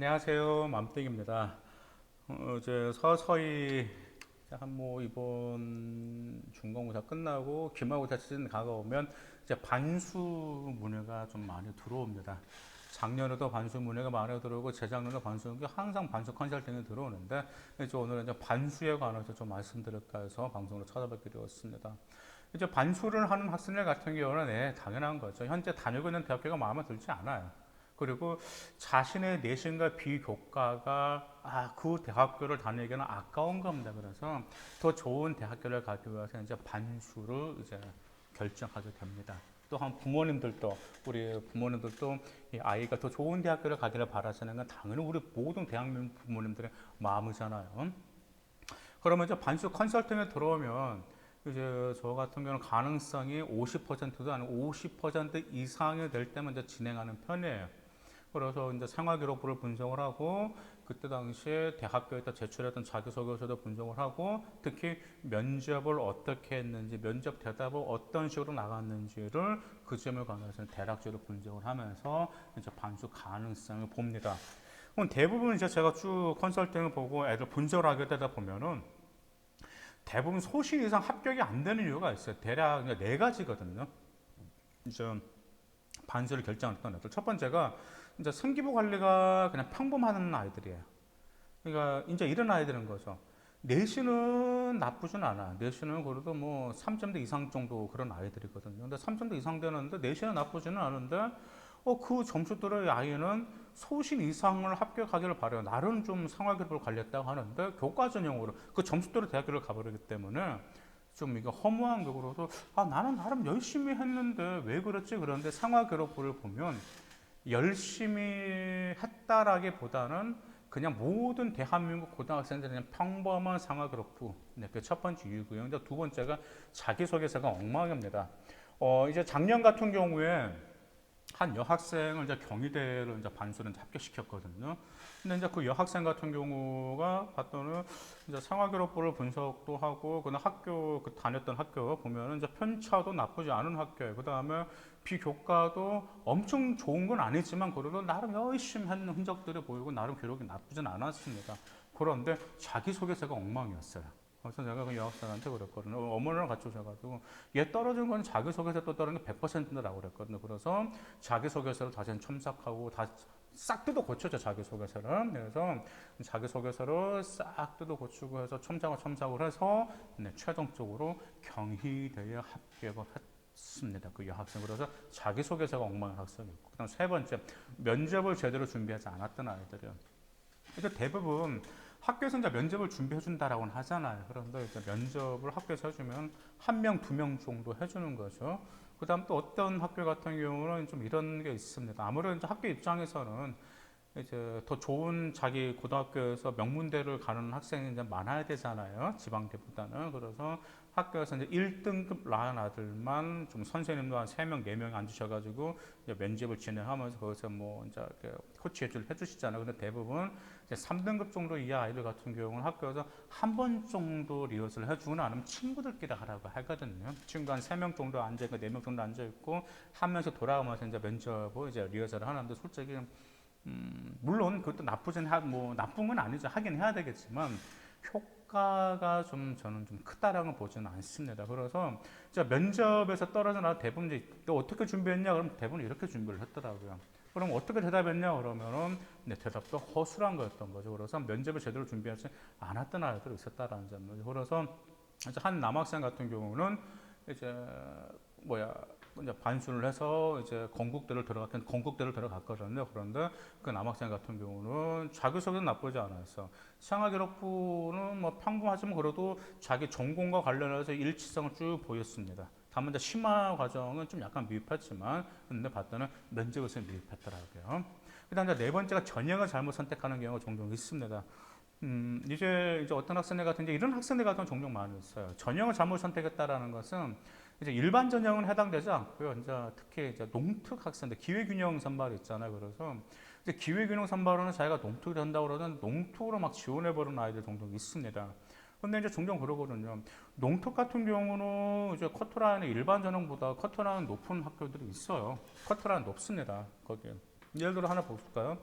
안녕하세요. 맘땡입니다. 어, 이제 서서히 한뭐 이번 중간고사 끝나고 기말고사 시즌 가까우면 이제 반수 문해가 좀 많이 들어옵니다. 작년에도 반수 문해가 많이 들어오고 재작년에도 반수 문해가 항상 반수 컨설팅이 들어오는데 이제 오늘은 이제 반수에 관해서 좀 말씀드릴까 해서 방송으로 찾아뵙게 되었습니다. 이제 반수를 하는 학생들 같은 경우는 네, 당연한 거죠. 현재 다니고 있는 대학교가 마음에 들지 않아요. 그리고 자신의 내신과 비교과가 아, 그 대학교를 다니기는 아까운 겁니다. 그래서 더 좋은 대학교를 가기 위해서 이제 반수를 이제 결정하게 됩니다. 또한 부모님들도 우리 부모님들도 이 아이가 더 좋은 대학교를 가기를 바라시는 건 당연히 우리 모든 대학교 부모님들의 마음이잖아요. 그러면 이제 반수 컨설팅에 들어오면 이제 저 같은 경우는 가능성이 50%도 아니고 50% 이상이 될 때만 이제 진행하는 편이에요. 그래서 이제 생활 기록부를 분석을 하고 그때 당시에 대학교에다 제출했던 자기소개서도 분석을 하고 특히 면접을 어떻게 했는지 면접 대답을 어떤 식으로 나갔는지를 그 점에 관해서 대략적으로 분석을 하면서 이제 반수 가능성을 봅니다. 그럼 대부분 이제 제가 쭉 컨설팅을 보고 애들 분석을 하게 되다 보면은 대부분 소신 이상 합격이 안 되는 이유가 있어요. 대략 이제 네 가지거든요. 이제 반수를 결정했던 애들. 첫 번째가 이제 생기부 관리가 그냥 평범한 아이들이에요. 그러니까 이제 이런 아이들인 거죠. 내신은 나쁘진 않아. 내신은 그래도 뭐 3점대 이상 정도 그런 아이들이거든요. 근데 3점대 이상 되는데 내신은 나쁘지는 않은데 어, 그 점수들의 아이는 소신 이상을 합격하기를 바래요. 나름 좀 상황기록을 관리했다고 하는데 교과 전형으로 그 점수대로 대학교를 가버리기 때문에 좀 이게 허무한 거로도 아 나는 나름 열심히 했는데 왜 그랬지 그런데 상황기록부를 보면 열심히 했다라기보다는 그냥 모든 대한민국 고등학생들이 그냥 평범한 상황기록부 네, 그첫 번째 이유고요. 근데 두 번째가 자기소개서가 엉망입니다. 어, 이제 작년 같은 경우에 한 여학생을 이제 경희대를 이제 반수를 이제 합격시켰거든요. 근데 이제 그 여학생 같은 경우가 봤더니 이제 생활기록부를 분석도 하고 그다음 학교 그 다녔던 학교 보면은 이제 편차도 나쁘지 않은 학교예요. 그다음에 비교과도 엄청 좋은 건 아니지만 그래도 나름 열심히 하는 흔적들이 보이고 나름 기록이 나쁘진 않았습니다. 그런데 자기소개서가 엉망이었어요. 그래서 제가 그 여학생한테 그랬거든요. 어머니랑 같이 오셔가지고 얘 떨어진 건 자기소개서 또 떨어진 게 100%라고 그랬거든요. 그래서 자기소개서를 다시 첨삭하고 다 싹 뜯어 고쳤죠 자기소개서를. 그래서 자기소개서를 싹 뜯어 고치고 해서 첨삭을 첨삭을 해서 네, 최종적으로 경희대에 합격을 했습니다. 그 여학생. 그래서 자기소개서가 엉망인 학생이었고. 그 다음 세 번째 면접을 제대로 준비하지 않았던 아이들이요. 그래서 대부분 학교에서 이제 면접을 준비해 준다라고는 하잖아요. 그런데 이제 면접을 학교에서 해주면 한 명, 두 명 정도 해주는 거죠. 그 다음 또 어떤 학교 같은 경우는 좀 이런 게 있습니다. 아무래도 학교 입장에서는 이제 더 좋은 자기 고등학교에서 명문대를 가는 학생이 이제 많아야 되잖아요. 지방대보다는. 그래서 학교에서 이제 1등급 라인 아들만 좀 선생님도 한 3명, 4명 앉으셔가지고 이제 면접을 진행하면서 거기서 뭐 이제 코치해줄 해주시잖아요. 근데 대부분 이제 3등급 정도 이하 아이들 같은 경우는 학교에서 한 번 정도 리허설 해주거나 아니면 친구들끼리 하라고 하거든요. 친구 한 3명 정도 앉아있고 4명 정도 앉아있고 하면서 돌아오면서 이제 면접을 이제 리허설을 하는데 솔직히 음, 물론 그것도 나쁘진 하, 뭐 나쁜 건 아니죠. 하긴 해야 되겠지만 효과가 좀 저는 좀 크다라고 보지는 않습니다. 그래서 제가 면접에서 떨어져 나 대부분 이제 너 어떻게 준비했냐 그러면 대부분 이렇게 준비를 했더라고요. 그럼 어떻게 대답했냐 그러면은 네, 대답도 허술한 거였던 거죠. 그래서 면접을 제대로 준비하지 않았던 아이들이 있었다라는 점이죠. 그래서 한 남학생 같은 경우는 이제 뭐야 이제 반수를 해서 이제 건국대를 들어갔던 건국대를 들어갔거든요. 그런데 그 남학생 같은 경우는 자기소개는 나쁘지 않았어. 생활기록부는 뭐 평범하지만 그래도 자기 전공과 관련해서 일치성을 쭉 보였습니다. 다만 이제 심화 과정은 좀 약간 미흡했지만 근데 봤더니 면접에서 미흡했더라고요. 그다음 이제 네 번째가 전형을 잘못 선택하는 경우가 종종 있습니다. 음, 이제 이제 어떤 학생들 같은 이 이런 학생들 같은 종종 많이 있어요. 전형을 잘못 선택했다라는 것은 이제 일반 전형은 해당되지 않고요. 이제 특히 이제 농특 학생들 기회균형 선발 있잖아요. 그래서 이제 기회균형 선발은 자기가 농특이 된다고 그러면 농특으로 막 지원해 버리는 아이들 종종 있습니다. 근데 이제 종종 그러거든요. 농특 같은 경우는 이제 커트라인의 일반 전형보다 커트라인 높은 학교들이 있어요. 커트라인 높습니다. 거기에. 예를 들어 하나 볼까요?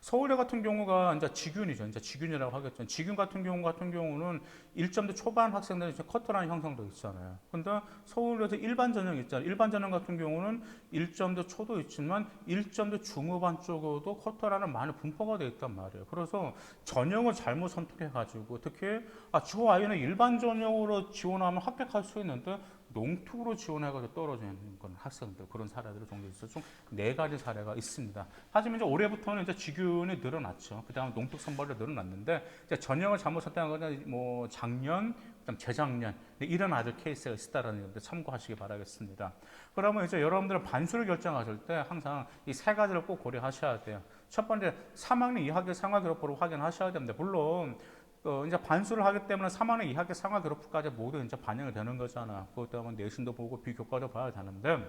서울대 같은 경우가 이제 직윤이죠. 이제 직윤이라고 하겠죠. 직윤 같은 경우 같은 경우는 1점대 초반 학생들이 이제 커트라인 형성도 있잖아요. 근데 서울에서 일반 전형 있잖아요. 일반 전형 같은 경우는 1점대 초도 있지만 1점대 중후반 쪽으로도 커트라인은 많이 분포가 되어 있단 말이에요. 그래서 전형을 잘못 선택해 가지고 특히 아, 저 아이는 일반 전형으로 지원하면 합격할 수 있는데 농특으로 지원해가지고 떨어지는 건 학생들 그런 사례들이 종종 있어서 좀네 가지 사례가 있습니다. 하지만 이제 올해부터는 이제 직윤이 늘어났죠. 그 다음 농특 선발이 늘어났는데 이제 전형을 잘못 선택한 거는 뭐 작년, 그다음 재작년 네, 이런 아들 케이스가 있다라는 건데 참고하시기 바라겠습니다. 그러면 이제 여러분들은 반수를 결정하실 때 항상 이 세 가지를 꼭 고려하셔야 돼요. 첫 번째 3학년 2학기 상하 기록부를 확인하셔야 됩니다. 물론 어, 이제 반수를 하기 때문에 3학년 2학기 상하 기록부까지 모두 이제 반영이 되는 거잖아. 그것 때문에 내신도 보고 비교과도 봐야 되는데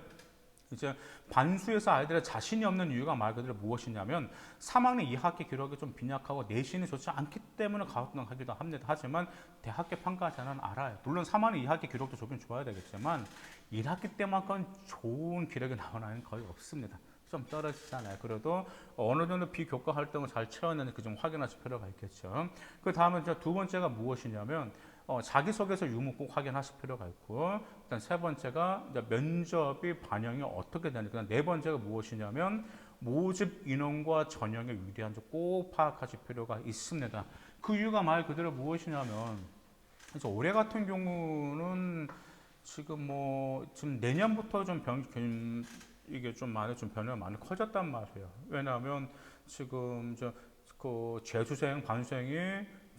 이제 반수에서 아이들의 자신이 없는 이유가 말 그대로 무엇이냐면 3학년 2학기 기록이 좀 빈약하고 내신이 좋지 않기 때문에 가능하기도 합니다. 하지만 대학교 평가자는 알아요. 물론 3학년 2학기 기록도 좋긴 좋아야 되겠지만 1학기 때만큼 좋은 기록이 나오는 거의 없습니다. 좀 떨어지잖아요. 그래도 어느 정도 비교과 활동을 잘 채웠는지 그점 확인하실 필요가 있겠죠. 그 다음에 두 번째가 무엇이냐면 어, 자기소개서 유무 꼭 확인하실 필요가 있고 일단 세 번째가 면접이 반영이 어떻게 되는지 네 번째가 무엇이냐면 모집 인원과 전형의 유리한지 꼭 파악하실 필요가 있습니다. 그 이유가 말 그대로 무엇이냐면 그래서 올해 같은 경우는 지금 뭐 지금 내년부터 좀 변, 변 이게 좀 많이 좀 변화가 많이 커졌단 말이에요. 왜냐하면 지금 저그 재수생, 반수생이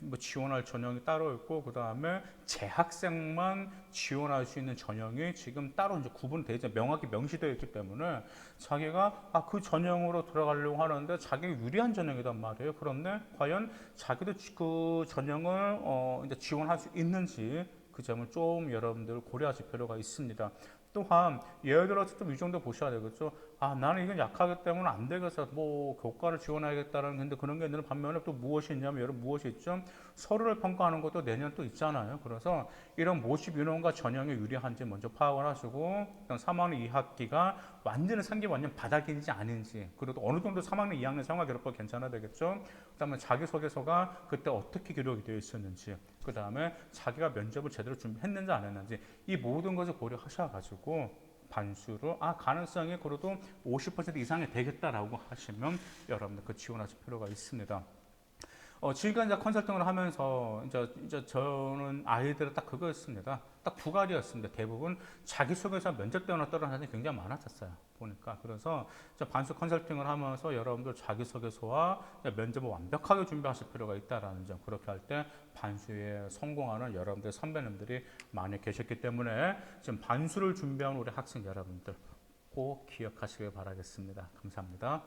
뭐 지원할 전형이 따로 있고 그 다음에 재학생만 지원할 수 있는 전형이 지금 따로 이제 구분돼 있죠. 명확히 명시되어 있기 때문에 자기가 아 그 전형으로 들어가려고 하는데 자기가 유리한 전형이단 말이에요. 그런데 과연 자기도 그 전형을 어 이제 지원할 수 있는지 그 점을 좀 여러분들 고려하실 필요가 있습니다. 또한 예를 들어서 좀 이 정도 보셔야 되겠죠. 아 나는 이건 약하기 때문에 안 되겠어. 뭐 교과를 지원해야겠다라는 근데 그런 게 있는 반면에 또 무엇이 있냐면 여러분 무엇이 있죠? 서류를 평가하는 것도 내년 또 있잖아요. 그래서 이런 모집 인원과 전형에 유리한지 먼저 파악을 하시고 일단 3학년 2학기가 완전히 상기 완전 바닥인지 아닌지 그래도 어느 정도 3학년 2학년 생활 기록부 괜찮아야 되겠죠. 그 다음에 자기소개서가 그때 어떻게 기록이 되어 있었는지 그 다음에 자기가 면접을 제대로 준비했는지 안 했는지 이 모든 것을 고려하셔가지고 반수로 아 가능성이 그래도 50% 이상이 되겠다라고 하시면 여러분들 그 지원하실 필요가 있습니다. 어, 지금까지 컨설팅을 하면서 이제, 이제 저는 아이들은 딱 그거였습니다. 딱 두 가지였습니다. 대부분 자기소개서 면접 때문에 떨어지는 사람이 굉장히 많았었어요. 보니까. 그래서 반수 컨설팅을 하면서 여러분들 자기소개서와 면접을 완벽하게 준비하실 필요가 있다라는 점. 그렇게 할 때 반수에 성공하는 여러분들 선배님들이 많이 계셨기 때문에 지금 반수를 준비하는 우리 학생 여러분들 꼭 기억하시길 바라겠습니다. 감사합니다.